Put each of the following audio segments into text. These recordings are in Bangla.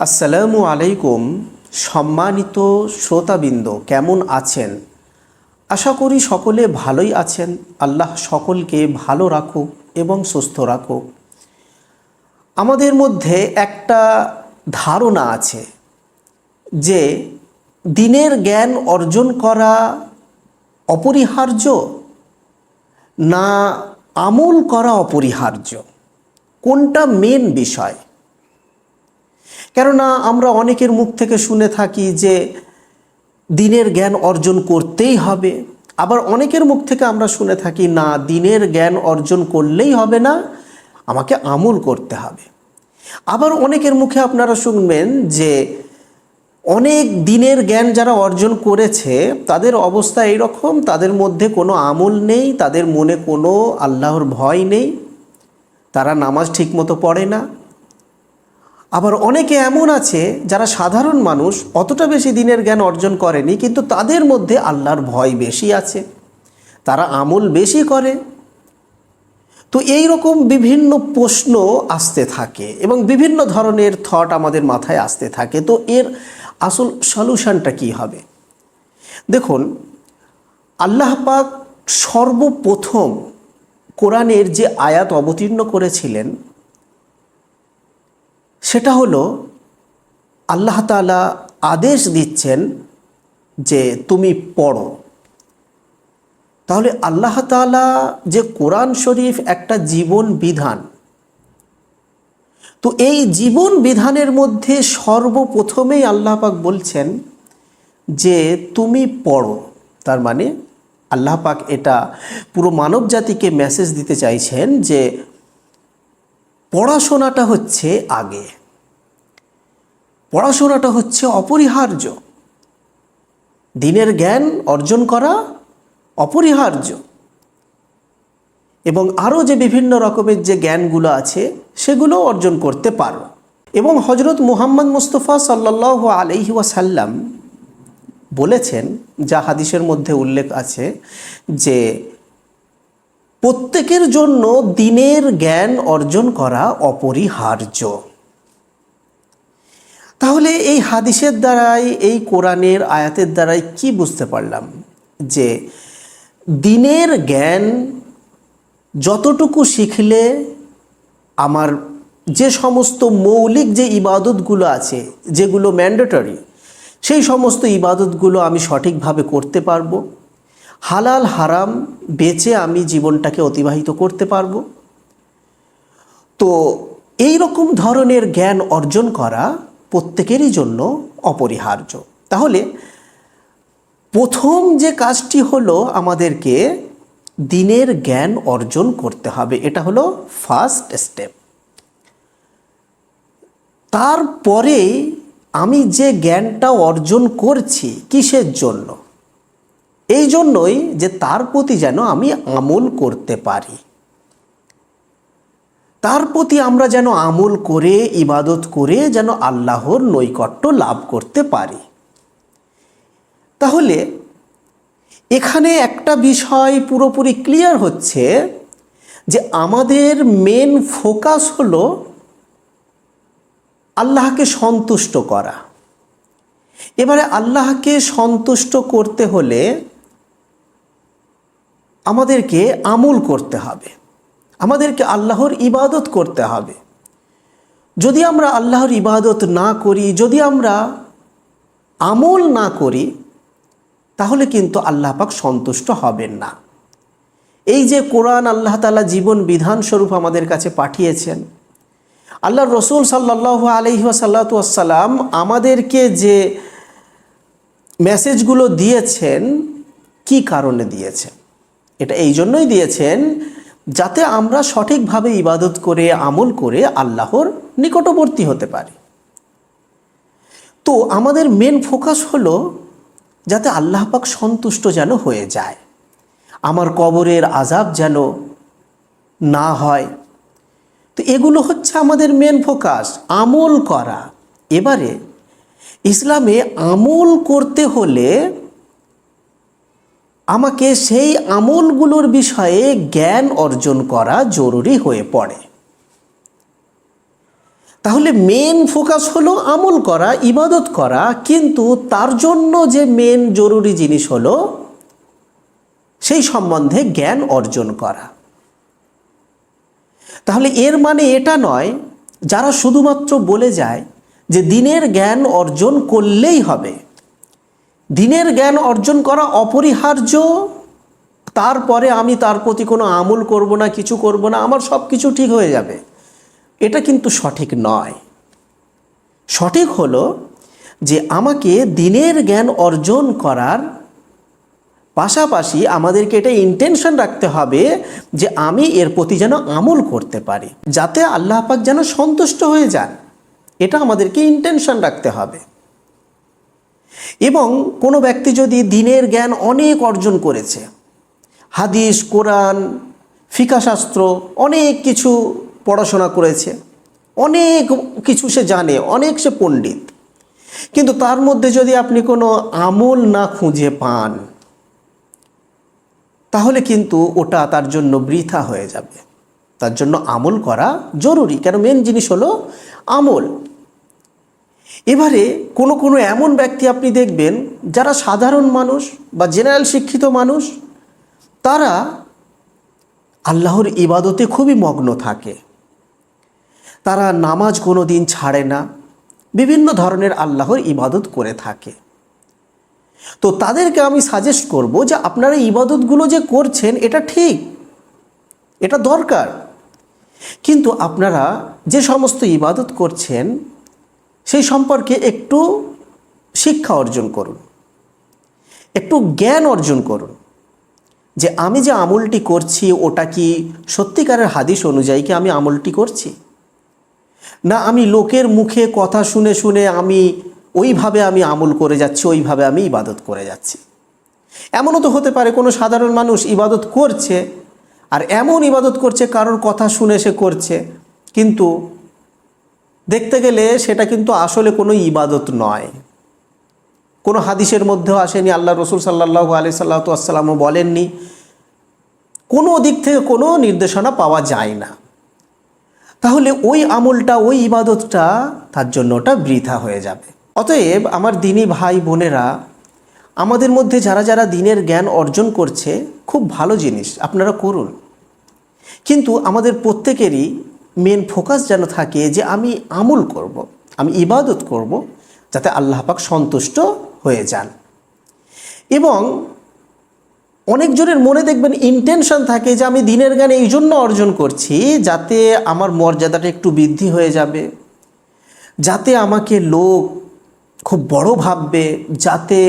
আসসালামু আলাইকুম, সম্মানিত শ্রোতাবৃন্দ, কেমন আছেন? আশা করি সকলে ভালোই আছেন, আল্লাহ সকলকে ভালো রাখুক এবং সুস্থ রাখুক। আমাদের মধ্যে একটা ধারণা আছে যে দিনের জ্ঞান অর্জন করা অপরিহার্য না আমল করা অপরিহার্য? কোনটা মেন বিষয়? কেননা আমরা অনেকের মুখ থেকে শুনে থাকি যে দিনের জ্ঞান অর্জন করতেই হবে। আবার অনেকের মুখ থেকে আমরা শুনে থাকি, না, দিনের জ্ঞান অর্জন করলেই হবে না, আমাকে আমল করতে হবে। আবার অনেকের মুখে আপনারা শুনবেন যে অনেক দিনের জ্ঞান যারা অর্জন করেছে, তাদের অবস্থা এইরকম, তাদের মধ্যে কোনো আমল নেই, তাদের মনে কোনো আল্লাহর ভয় নেই, তারা নামাজ ঠিকমতো পড়ে না আবার অনেকে এমন আছে যারা সাধারণ মানুষ অতটা বেশি দিনের জ্ঞান অর্জন করেনি, কিন্তু তাদের মধ্যে আল্লাহর ভয় বেশি আছে। তারা আমল বেশি করে। তো এই রকম বিভিন্ন প্রশ্ন আসতে থাকে এবং বিভিন্ন ধরনের থট আমাদের মাথায় আসতে থাকে। তো এর আসল সলিউশনটা কি হবে? দেখুন, আল্লাহ পাক সর্বপ্রথম কোরআনের যে আয়াত অবতীর্ণ করেছিলেন সেটা হলো আল্লাহ তালা আদেশ দিচ্ছেন যে তুমি পড়ো। তাহলে আল্লাহ তালা যে কোরআন শরীফ একটা জীবন বিধান, তো এই জীবন বিধানের মধ্যে সর্বপ্রথমেই আল্লাহ পাক বলছেন যে তুমি পড়ো। তার মানে আল্লাহ পাক এটা পুরো মানব জাতিকে মেসেজ দিতে চাইছেন যে পড়াশোনাটা হচ্ছে আগে। পড়াশোনাটা হচ্ছে অপরিহার্য। দিনের জ্ঞান অর্জন করা অপরিহার্য। এবং আরও যে বিভিন্ন রকমের যে জ্ঞানগুলো আছে, সেগুলো অর্জন করতে পারো। এবং হজরত মুহাম্মদ মুস্তফা সাল্লাহ আলহি ওয়াসাল্লাম বলেছেন, যা হাদিসের মধ্যে উল্লেখ আছে, যে প্রত্যেকের জন্য দিনের জ্ঞান অর্জন করা অপরিহার্য। তাহলে এই হাদিসের দ্বারাই, এই কোরআনের আয়াতের দ্বারাই কি বুঝতে পারলাম? যে দিনের জ্ঞান যতটুকু শিখলে আমার যে সমস্ত মৌলিক যে ইবাদতগুলো আছে, যেগুলো ম্যান্ডেটরি, সেই সমস্ত ইবাদতগুলো আমি সঠিকভাবে করতে পারব। হালাল, হারাম বেচে আমি জীবনটাকে অতিবাহিত করতে পারব। তো এই রকম ধরনের জ্ঞান অর্জন করা প্রত্যেকেরই জন্য অপরিহার্য। তাহলে প্রথম যে কাজটি হলো আমাদেরকে দিনের জ্ঞান অর্জন করতে হবে, এটা হলো ফার্স্ট স্টেপ তারপরে আমি যে জ্ঞানটা অর্জন করছি কিসের জন্য? এই জন্যই যে তার প্রতি যেন আমি আমল করতে পারি। তার প্রতি আমরা যেন আমল করে, ইবাদত করে যেন আল্লাহর নৈকট্য লাভ করতে পারি। তাহলে এখানে একটা বিষয় পুরোপুরি ক্লিয়ার হচ্ছে যে আমাদের মেন ফোকাস হলো আল্লাহকে সন্তুষ্ট করা। এবারে আল্লাহকে সন্তুষ্ট করতে হলে আমাদেরকে আমল করতে হবে। আমাদেরকে আল্লাহর ইবাদত করতে হবে। যদি আমরা আল্লাহর ইবাদত না করি, যদি আমরা আমল না করি, তাহলে কিন্তু আল্লাহ পাক সন্তুষ্ট হবেন না। এই যে কোরআন আল্লাহ তালা জীবন বিধানস্বরূপ আমাদের কাছে পাঠিয়েছেন, আল্লাহ রসুল সাল্লাহ আলহি সাল্লাতাম আমাদেরকে যে মেসেজগুলো দিয়েছেন, কি কারণে দিয়েছেন? এটা এই জন্যই দিয়েছেন যাতে আমরা সঠিকভাবে ইবাদত করে, আমল করে আল্লাহর নিকটবর্তী হতে পারি। তো আমাদের মেন ফোকাস হলো যাতে আল্লাহ পাক সন্তুষ্ট যেন হয়ে যায়। আমার কবরের আজাব যেন না হয়। তো এগুলো হচ্ছে আমাদের মেন ফোকাস আমল করা। এবারে ইসলামে আমল করতে হলে আমাকে সেই আমলগুলোর বিষয়ে জ্ঞান অর্জন করা জরুরি হয়ে পড়ে। তাহলে মেন ফোকাস হলো আমল করা, ইবাদত করা, কিন্তু তার জন্য যে মেন জরুরি জিনিস হলো সেই সম্বন্ধে জ্ঞান অর্জন করা। তাহলে এর মানে এটা নয়, যারা শুধুমাত্র বলে যায় যে দিনের জ্ঞান অর্জন করলেই হবে দিনের জ্ঞান অর্জন করা অপরিহার্য, তারপরে আমি তার প্রতি কোনো আমল করব না, কিছু করব না, আমার সব কিছু ঠিক হয়ে যাবে। এটা কিন্তু সঠিক নয়। সঠিক হলো যে আমাকে দিনের জ্ঞান অর্জন করার পাশাপাশি আমাদেরকে এটা ইন্টেনশন রাখতে হবে যে আমি এর প্রতি যেন আমল করতে পারি, যাতে আল্লাহ পাক যেন সন্তুষ্ট হয়ে যান। এটা আমাদেরকে ইন্টেনশন রাখতে হবে। এবং কোনো ব্যক্তি যদি দিনের জ্ঞান অনেক অর্জন করেছে, হাদিস, কোরআন, ফিকাশাস্ত্র, অনেক কিছু পড়াশোনা করেছে, অনেক কিছু সে জানে, অনেক সে পণ্ডিত, কিন্তু তার মধ্যে যদি আপনি কোনো আমল না খুঁজে পান, তাহলে কিন্তু ওটা তার জন্য বৃথা হয়ে যাবে। তার জন্য আমল করা জরুরি। কেন? মেন জিনিস হলো আমল। এবারে কোনো কোনো এমন ব্যক্তি আপনি দেখবেন যারা সাধারণ মানুষ বা জেনারেল শিক্ষিত মানুষ, তারা আল্লাহর ইবাদতে খুবই মগ্ন থাকে। তারা নামাজ কোনো দিন ছাড়ে না, বিভিন্ন ধরনের আল্লাহর ইবাদত করে থাকে। তো তাদেরকে আমি সাজেস্ট করব যে আপনারা ইবাদতগুলো যে করছেন, এটা ঠিক, এটা দরকার। কিন্তু আপনারা যে সমস্ত ইবাদত করছেন সেই সম্পর্কে একটু শিক্ষা অর্জন করুন। একটু জ্ঞান অর্জন করুন যে আমি যে আমলটি করছি, ওটা কি সত্যিকারের হাদিস অনুযায়ী কি আমি আমলটি করছি? না আমি লোকের মুখে কথা শুনে শুনে আমি ওইভাবে আমি আমল করে যাচ্ছি, ওইভাবে আমি ইবাদত করে যাচ্ছি। এমনও তো হতে পারে কোনো সাধারণ মানুষ ইবাদত করছে আর এমন ইবাদত করছে, কারোর কথা শুনে সে করছে, কিন্তু দেখতে গেলে সেটা কিন্তু আসলে কোনো ইবাদত নয়। কোনো হাদিসের মধ্যেও আসেনি, আল্লাহ রসুল সাল্লাহ আলি সাল্লাতামও বলেননি। কোনো দিক থেকে কোনো নির্দেশনা পাওয়া যায় না। তাহলে ওই আমলটা, ওই ইবাদতটা তার জন্য ওটা বৃথা হয়ে যাবে। অতএব আমার দিনী ভাই বোনেরা, আমাদের মধ্যে যারা যারা দিনের জ্ঞান অর্জন করছে, খুব ভালো জিনিস, আপনারা করুন। কিন্তু আমাদের প্রত্যেকেরই মেন ফোকাস যেন থাকে যে আমি আমল করব। আমি ইবাদত করব যাতে আল্লাহ পাক সন্তুষ্ট হয়ে যান এবং অনেকজনের মনে দেখবেন ইন্টেনশন থাকে যে আমি দিনের জ্ঞান এই জন্য অর্জন করছি যাতে আমার মর্যাদাটা একটু বৃদ্ধি হয়ে যাবে, যাতে আমাকে লোক খুব বড় ভাববে, যাতে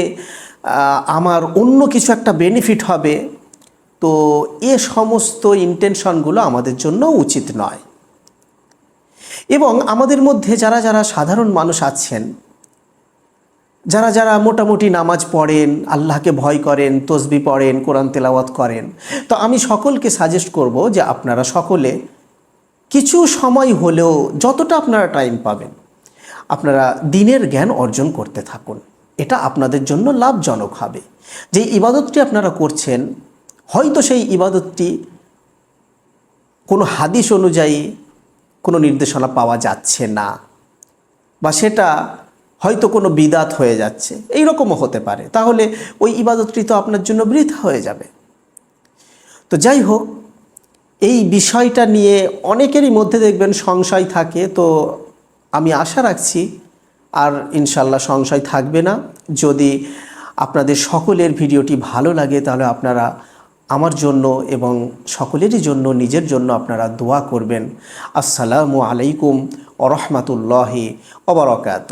আমার অন্য কিছু একটা বেনিফিট হবে তো এ সমস্ত ইন্টেনশনগুলো আমাদের জন্য উচিত নয় এবং আমাদের মধ্যে যারা যারা সাধারণ মানুষ আছেন, যারা যারা মোটামুটি নামাজ পড়েন, আল্লাহকে ভয় করেন, তসবি পড়েন, কোরআন তেলাওয়াত করেন, তো আমি সকলকে সাজেস্ট করব যে আপনারা সকলে কিছু সময় হলেও যতটা আপনারা টাইম পাবেন, আপনারা দিনের জ্ঞান অর্জন করতে থাকুন। এটা আপনাদের জন্য লাভজনক হবে। যে ইবাদতটি আপনারা করছেন, হয়তো সেই ইবাদতটি কোনো হাদিস অনুযায়ী কোনো নির্দেশনা পাওয়া যাচ্ছে না বা সেটা হয়তো কোনো বিদাত হয়ে যাচ্ছে এই রকমও হতে পারে। তাহলে ওই ইবাদতটি তো আপনার জন্য বৃথা হয়ে যাবে। তো যাই হোক, এই বিষয়টা নিয়ে অনেকেরই মধ্যে দেখবেন সংশয় থাকে। তো আমি আশা রাখছি আর ইনশাল্লাহ সংশয় থাকবে না। যদি আপনাদের সকলের ভিডিওটি ভালো লাগে, তাহলে আপনারা আমার জন্য এবং সকলেরই জন্য নিজের জন্য আপনারা দোয়া করবেন। আসসালামু আলাইকুম ওরহমতুল্লাহি অবরকাত